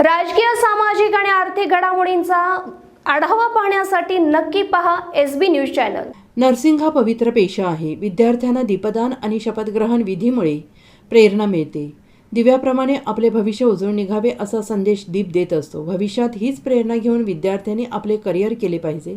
राजकीय सामाजिक आणि आर्थिक घडामोडींचा आढावा पाहण्यासाठी नक्की पहा S B news channel. Nursing हा पवित्र पेशा आहे. विद्यार्थ्यांना दीपदान आणि शपथग्रहण विधीमुळे प्रेरणा मिळते. दिव्याप्रमाणे आपले भविष्य उजळून निघावे असा संदेश दीप देत असतो. भविष्यात हीच प्रेरणा घेऊन विद्यार्थ्यांनी आपले करिअर केले पाहिजे.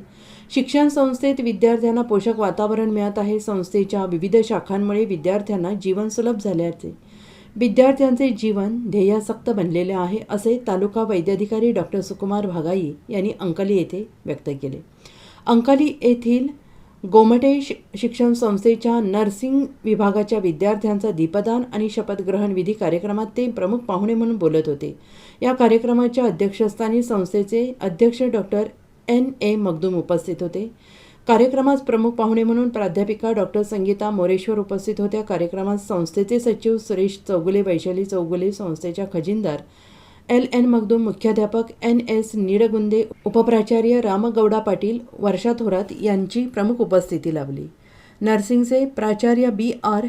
शिक्षण संस्थेत विद्यार्थ्यांना पोषक वातावरण मिळत आहे. संस्थेच्या विविध शाखांमुळे विद्यार्थ्यांना जीवन सुलभ झाल्याचे विद्यार्थ्यांचे जीवन ध्येयासक्त बनलेले आहे असे तालुका वैद्याधिकारी डॉक्टर सुकुमार भागाई यांनी अंकली येथे व्यक्त केले. अंकली येथील गोमटे शि- शिक्षण संस्थेच्या नर्सिंग विभागाच्या विद्यार्थ्यांचा दीपदान आणि शपथग्रहण विधी कार्यक्रमात ते प्रमुख पाहुणे म्हणून बोलत होते. या कार्यक्रमाच्या अध्यक्षस्थानी संस्थेचे अध्यक्ष डॉक्टर एन. ए. मगदूम उपस्थित होते. कार्यक्रमास प्रमुख पाहुणे म्हणून प्राध्यापिका डॉक्टर संगीता मोरेश्वर उपस्थित होत्या. कार्यक्रमात संस्थेचे सचिव सुरेश चौगुले वैशाली चौगुले संस्थेच्या खजिनदार एल एन मगदूम मुख्याध्यापक एन एस निडगुंदे उपप्राचार्य रामगौडा पाटील वर्षा थोरात यांची प्रमुख उपस्थिती लाभली. नर्सिंगचे प्राचार्य बी आर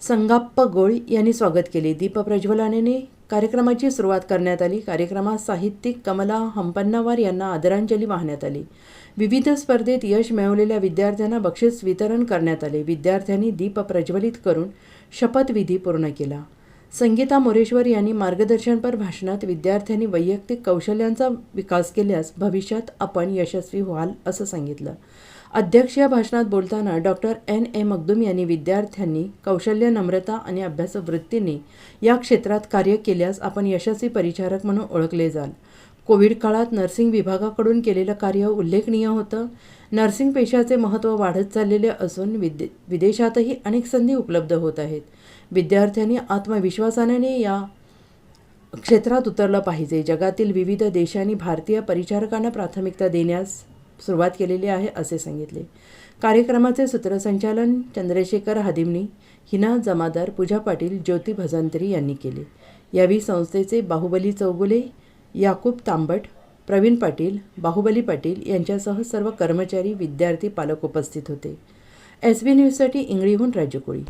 संगाप्प गोळ यांनी स्वागत केले. दीपप्रज्वलनेने कार्यक्रमाची सुरुवात करण्यात आली. कार्यक्रमात साहित्यिक कमला हंपन्नावार यांना आदरांजली वाहण्यात आली. विविध स्पर्धेत यश मिळवलेल्या विद्यार्थ्यांना बक्षीस वितरण करण्यात आले. विद्यार्थ्यांनी दीप प्रज्वलित करून शपथविधी पूर्ण केला. संगीता मोरेश्वर यांनी मार्गदर्शनपर भाषणात विद्यार्थ्यांनी वैयक्तिक कौशल्यांचा विकास केल्यास भविष्यात आपण यशस्वी व्हाल असं सांगितलं. अध्यक्षीय भाषणात बोलताना डॉक्टर एन. ए. मगदूम यांनी विद्यार्थ्यांनी कौशल्य नम्रता आणि अभ्यासवृत्तीने या क्षेत्रात कार्य केल्यास आपण यशस्वी परिचारक म्हणून ओळखले जाल. कोविड काळात नर्सिंग विभागाकडून केलेलं कार्य उल्लेखनीय होतं. नर्सिंग पेशाचे महत्त्व वाढत चाललेले असून विद्य विदेशातही अनेक संधी उपलब्ध होत आहेत. विद्यार्थ्यांनी आत्मविश्वासाने या क्षेत्रात उतरलं पाहिजे. जगातील विविध देशांनी भारतीय परिचारकांना प्राथमिकता देण्यास सुरुवात केलेली आहे असे सांगितले. कार्यक्रमाचे सूत्रसंचालन चंद्रशेखर हादिमनी हिना जमादार पूजा पाटील ज्योती भजंत्री यांनी केले. यावेळी संस्थेचे बाहुबली चौगुले याकूब तांबट प्रवीण पाटील बाहुबली पाटील यांच्यासह सर्व कर्मचारी विद्यार्थी पालक उपस्थित होते. एस बी न्यूजसाठी इंगळीहून राजकोळी